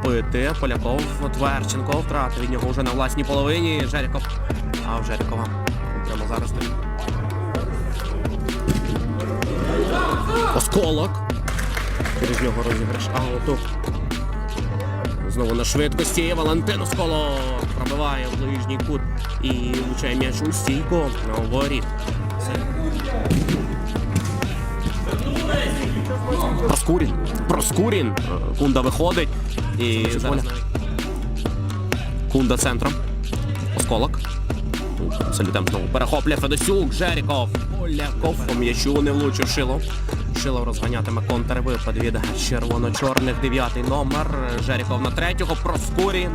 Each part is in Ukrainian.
захопити. Поляков Тверченко втратив від нього вже на власній половині. Жеріков. А в Жерікова. Прямо зараз. Осколок. Через нього розіграш ауту. Знову на швидкості. Валентин Осколок пробиває в ближній кут і влучає м'яч у стійку. Це Проскурін. Проскурін. Кунда виходить. І зараз. Кунда центром. Осколок. Салютем знову перехоплює Федосюк, Жеріков. Поляков по м'ячу не влучив Шилов. Шилов розганятиме контрвипад від червоно-чорних. Дев'ятий номер. Жеріков на третього. Проскурін.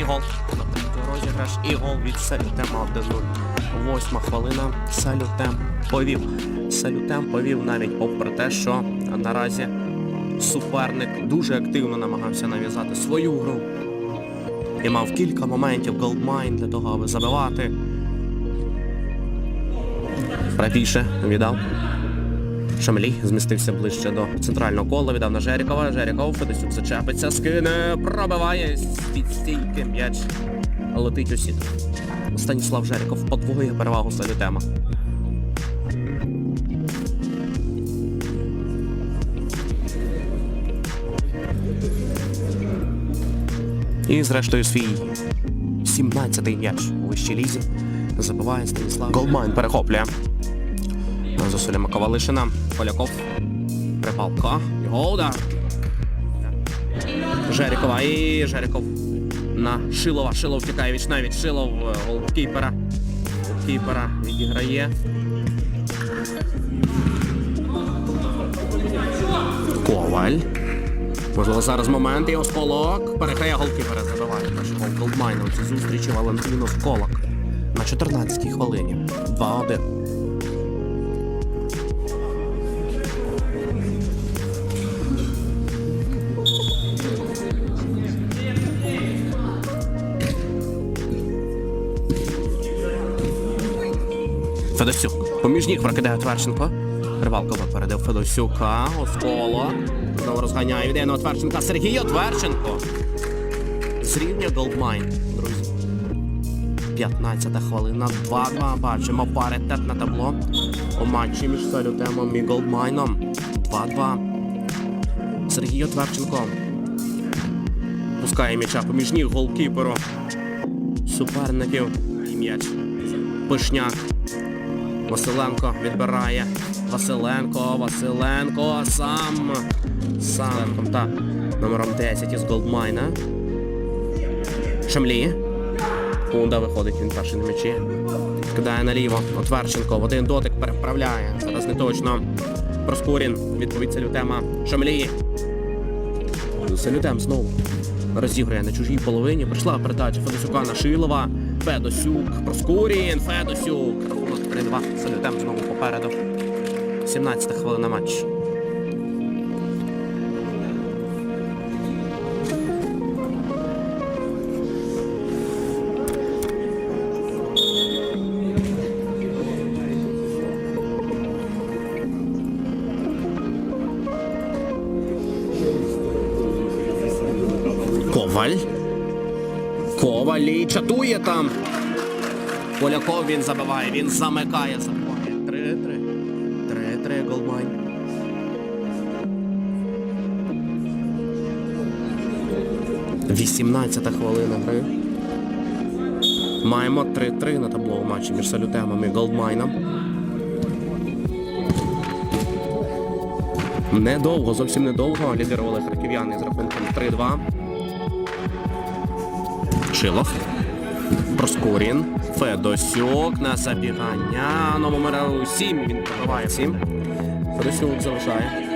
І гол. На третій розіграш. І гол від Салютема 1-0. Восьма хвилина. Салютем повів. Салютем повів навіть попри те, що наразі суперник дуже активно намагався нав'язати свою гру. І мав кілька моментів Голдмайн для того, аби забивати. Правіше віддав. Шамлі змістився ближче до центрального кола, віддав на Жерікова. Жеріков Федосюк зачепиться, скине, пробиває з-під стійки м'яч. Летить у сіт. Станіслав Жеріков подвоює перевагу Салютема. І зрештою свій 17-й м'яч у вищій лізі забиває Станіслав. Голдмайн перехоплює. Зусиллями Ковалишина. Поляков. Припалка. Його удар. Жерікова і Жеріков на Шилова. Шилов тікає віч навіть. Шилов е, голкіпера. Голкіпера відіграє. Коваль. Можливо, зараз момент і Осколок. Перехрає голкіпера забиває. Гол Голдмайна у цій зустрічі Валентин Осколок. На 14-й хвилині. 2-1. Федосюк. Поміж ніг прокидає Тверченко. Рибалко випередив Федосюка. Осколо. Знову розганяє йде на Тверченка. Сергій Отверченко. Зрівня Голдмайн, друзі. 15 хвилина. 2-2. Бачимо паритет на табло. У матчі між Салютемом і Голдмайном. 2-2. Сергій Отверченко. Пускає м'яча поміж ніг голкіперу. Суперників. І м'яч. Пишняк. Василенко відбирає. Василенко, Василенко сам. Сам. Та, номером 10 із Голдмайна. Шамлі. Кунда виходить, він перший на м'ячі. Кидає наліво. Отверченко в один дотик переправляє. Зараз не точно. Проскурін. Відповідь Салютема. Шамлі. Салютем знову. Розігрує на чужій половині. Прийшла передача Федосюка на Шилова. Федосюк. Проскурін. Федосюк. Рахунок 3-2. Салютем знову попереду. 17 хвилина матч. Коваль. І чатує там. Поляков він забиває, він замикає, 18-та хвилина гри. Маємо 3-3 на табло матчі між салютемом і голдмайном. Недовго, зовсім недовго Лідерували харків'яни з рахунком 3-2. Шилов. Проскурін. Федосюк на забігання. Номера 7 він пробиває 7. Федосюк залишає.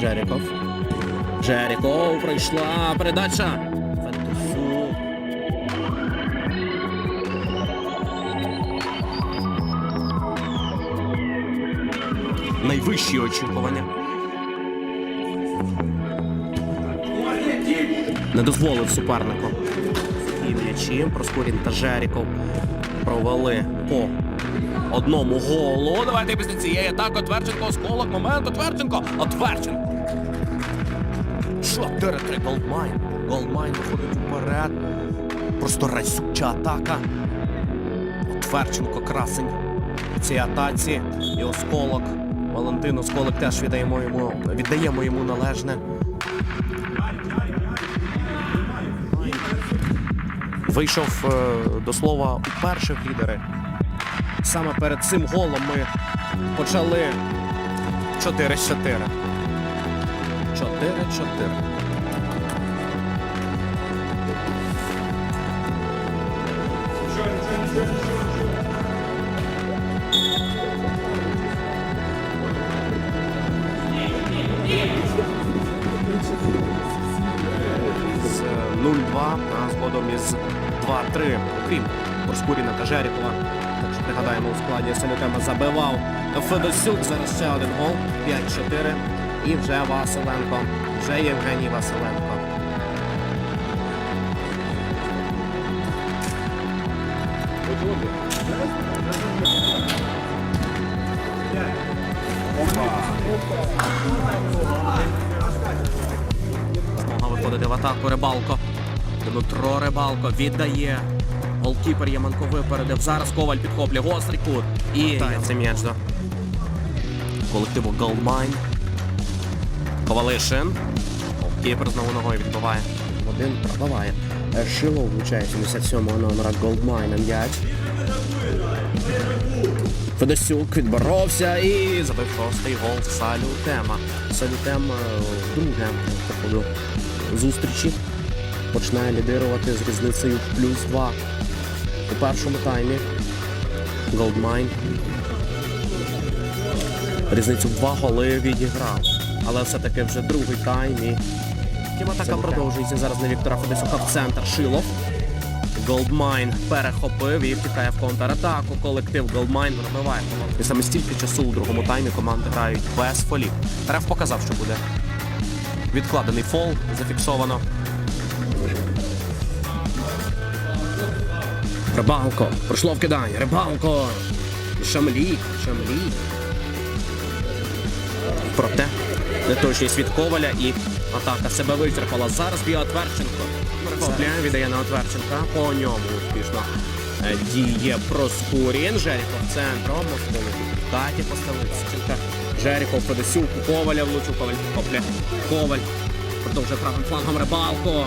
Джеріков. Жеріков пройшла передача. Федосюк. Найвищі очікування. Не дозволив супернику. І м'ячі Проскурін та Жеріков провели по одному голу. Давайте після цієї атаки Отверченко, осколок, момент, Отверченко, Отверченко. 4-3 Голдмайн. Голдмайн виходить вперед. Просто ресюча атака. Тверченко красень у цій атаці. І осколок. Валентин Осколок теж віддаємо йому, віддаємо йому належне. Вийшов е, до слова у перших лідери. Саме перед цим голом ми почали 4-4. 4-4. з 0-2, а згодом із 2-3, окрім Борскуріна та Жерікова. Пригадаємо, у складі Солютема забивав Федосюк. Зараз ще один гол. 5-4. І вже Василенко. Вже Євгеній Василенко. Змога виходити в атаку Рибалко. Дмитро Рибалко віддає. Голкіпер Яманко випередив. Зараз Коваль підхоплює гострий кут. І це м'яч до колективу Голдмайн. Ковалишин. Голкіпер знову ногою відбиває. Один пробиває. Шило влучає 77-го номера Голдмайна м'яч. Федосюк відборовся і забив шостий гол Салютема. Салютем е, друге по ходу зустрічі починає лідирувати з різницею в плюс 2 у першому таймі. Голдмайн. Різницю в два голи відіграв. Але все-таки вже другий тайм і Тім атака продовжується зараз на Віктора Федосюка в центр Шилов. Голдмайн перехопив і втікає в контратаку. Колектив Голдмайн пробиває. І саме стільки часу у другому таймі команди грають без фолів. Реф показав, що буде відкладений фол, зафіксовано. Рибалко. Пройшло вкидання. Рибалко. Шамлі. Шамлі. Проте неточність від Коваля і атака себе вичерпала. Зараз б'є Отверченко. Перехопляє, віддає на Отверченка. По ньому успішно е, діє Проскурін. Жеріков центром. Москоли в таті поставив Сиченка. Жеріков Федосюк. Коваля влучив. Коваль підхопляє. Коваль. Продовжує правим флангом Рибалко.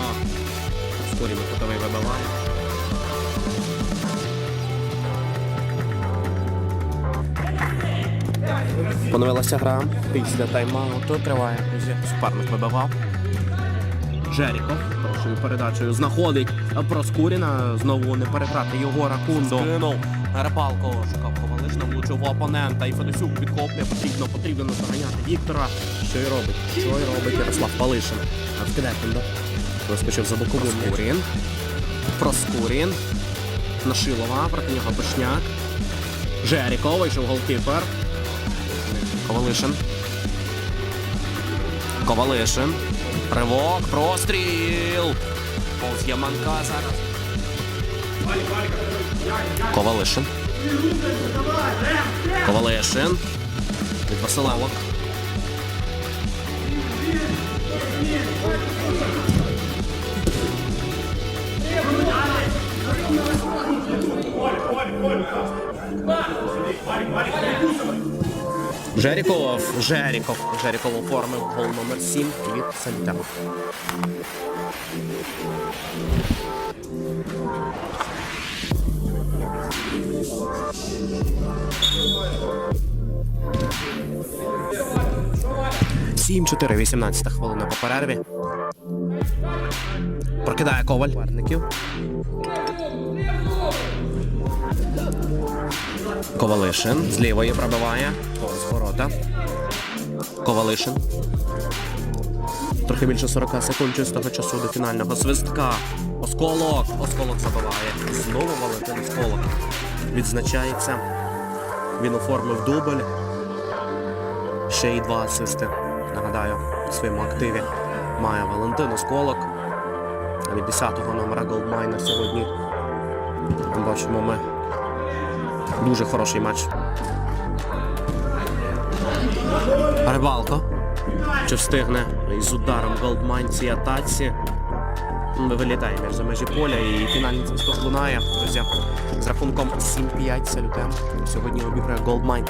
Проскурін кутовий вибиває. Поновилася гра після тайм-ауту. Триває. Суперник вибивав. Жеріков хорошою передачею знаходить Проскуріна. Знову не переграти його ракундо. Скинув. Репалко шукав Ковалишна, влучив опонента. І Федосюк підхоплює. Потрібно, потрібно наздоганяти Віктора. Що й робить? Що й робить Ярослав Палишин? Вкидає Кундо. Вискочив за бокову. Проскурін. Проскурін. На Шилова, проти нього Бешняк. Жеріков вийшов голкіпер. Ковалишин. Ковалишин. Ривок, простріл. Повз Яманка зараз. Ковалишин. Ковалишин. Від Василевок. Жеріков, Жеріков, Жеріков оформив гол номер 7 від Сантьяго. Сім 4 18 хвилина по перерві. Прокидає коваль. Парників. Ковалишин з лівої пробиває. Повз ворота. Ковалишин. Трохи більше 40 секунд чистого часу до фінального свистка. Осколок. Осколок забиває. Знову Валентин Осколок. Відзначається. Він оформив дубль. Ще й два асисти. Нагадаю, в своєму активі має Валентин Осколок. Від 10-го номера Голдмайна сьогодні бачимо ми Дуже хороший матч. Рибалко. Чи встигне із ударом Голдмайн цій атаці. Ми Вилітає між за межі поля і фінальний свисток лунає. Друзі, з рахунком 7-5 салютем. Сьогодні обіграє Голдмайн.